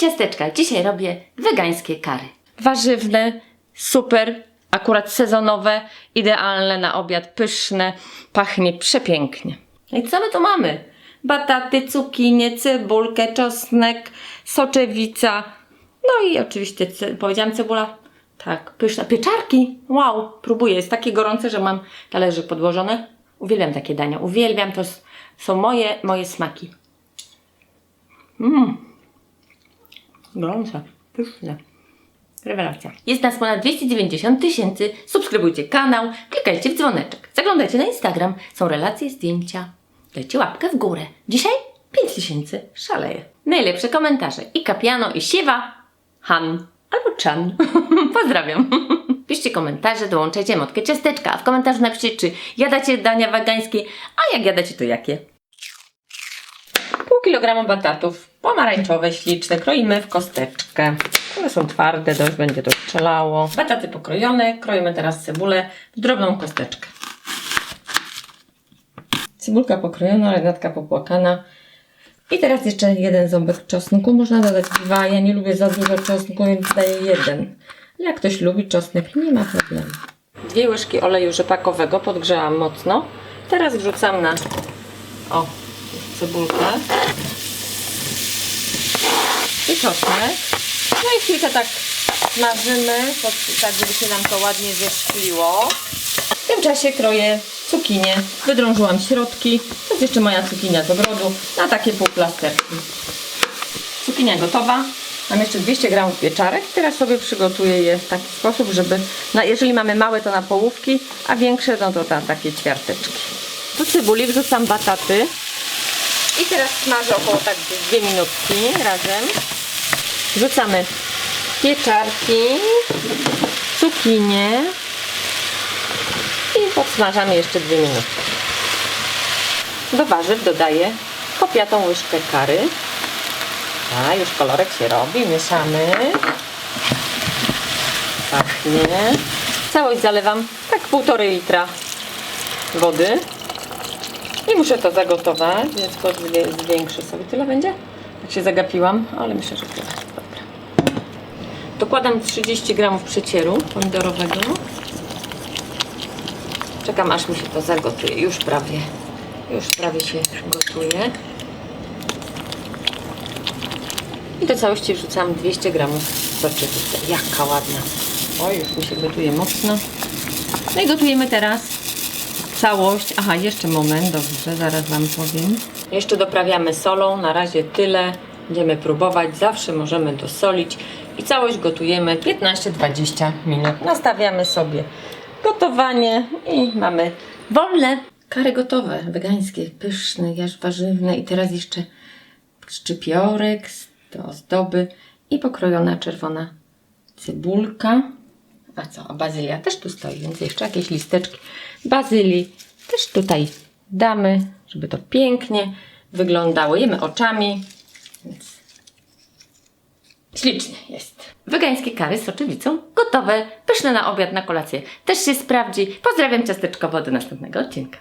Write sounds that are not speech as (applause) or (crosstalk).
Ciasteczka, dzisiaj robię wegańskie kary. Warzywne, super, akurat sezonowe, idealne na obiad, pyszne, pachnie przepięknie. No i co my tu mamy? Bataty, cukinie, cebulkę, czosnek, soczewica, no i oczywiście, ce- powiedziałam cebula? Tak, pyszna. Pieczarki! Wow, próbuję. Jest takie gorące, że mam talerzyk podłożony. Uwielbiam takie dania. Uwielbiam, to są moje, moje smaki. Mmm. Gorące, pyszne. Rewelacja. Jest nas ponad 290 tysięcy. Subskrybujcie kanał, klikajcie w dzwoneczek. Zaglądajcie na Instagram. Są relacje, zdjęcia. Dajcie łapkę w górę. Dzisiaj 5 tysięcy. Szaleje. Najlepsze komentarze. I Kapiano, i Siewa, Han albo Chan. (laughs) Pozdrawiam. (laughs) Piszcie komentarze, dołączajcie motkę ciasteczka, a w komentarzu napiszcie, czy jadacie dania wegańskie, a jak jadacie, to jakie. Pół kilograma batatów, pomarańczowe, śliczne, kroimy w kosteczkę. One są twarde, dość będzie to strzelało. Bataty pokrojone, kroimy teraz cebulę w drobną kosteczkę. Cebulka pokrojona, renatka popłakana. I teraz jeszcze jeden ząbek czosnku. Można dodać dwa. Ja nie lubię za dużo czosnku, więc daję jeden. Jak ktoś lubi czosnek, nie ma problemu. Dwie łyżki oleju rzepakowego podgrzałam mocno. Teraz wrzucam na o, cebulkę i czosnek. No i chwilkę tak smażymy, tak żeby się nam to ładnie zeszkliło. W tym czasie kroję cukinię. Wydrążyłam środki. To jest jeszcze moja cukinia z ogrodu na takie półplasterki. Cukinia gotowa. Mam jeszcze 200 g pieczarek. Teraz sobie przygotuję je w taki sposób, żeby, na, jeżeli mamy małe, to na połówki, a większe, no to na takie ćwiarteczki. Do cebuli wrzucam bataty. I teraz smażę około tak 2 minutki razem. Wrzucamy pieczarki, cukinię, i podsmażamy jeszcze 2 minuty. Do warzyw dodaję kopiatą łyżkę kary. A, już kolorek się robi, mieszamy. Pachnie. Całość zalewam tak półtorej litra wody. I muszę to zagotować, więc zwiększy sobie. Tyle będzie? Tak się zagapiłam, ale myślę, że tyle. Dokładam 30 g przecieru pomidorowego. Czekam aż mi się to zagotuje. Już prawie. Już prawie się gotuje. I do całości wrzucam 200 gramów soczewicy. Jaka ładna. O, już mi się gotuje mocno. No i gotujemy teraz całość. Aha, jeszcze moment, dobrze, zaraz Wam powiem. Jeszcze doprawiamy solą, na razie tyle. Będziemy próbować, zawsze możemy dosolić. I całość gotujemy 15-20 minut. Nastawiamy sobie gotowanie i mamy wolne. Kary gotowe, wegańskie, pyszne, jaż warzywne i teraz jeszcze szczypiorek do ozdoby i pokrojona czerwona cebulka. A co, a bazylia też tu stoi, więc jeszcze jakieś listeczki bazylii też tutaj damy, żeby to pięknie wyglądało. Jemy oczami, więc Ślicznie jest. Wegańskie kary z soczewicą gotowe, pyszne na obiad, na kolację. Też się sprawdzi. Pozdrawiam ciasteczkowo do następnego odcinka.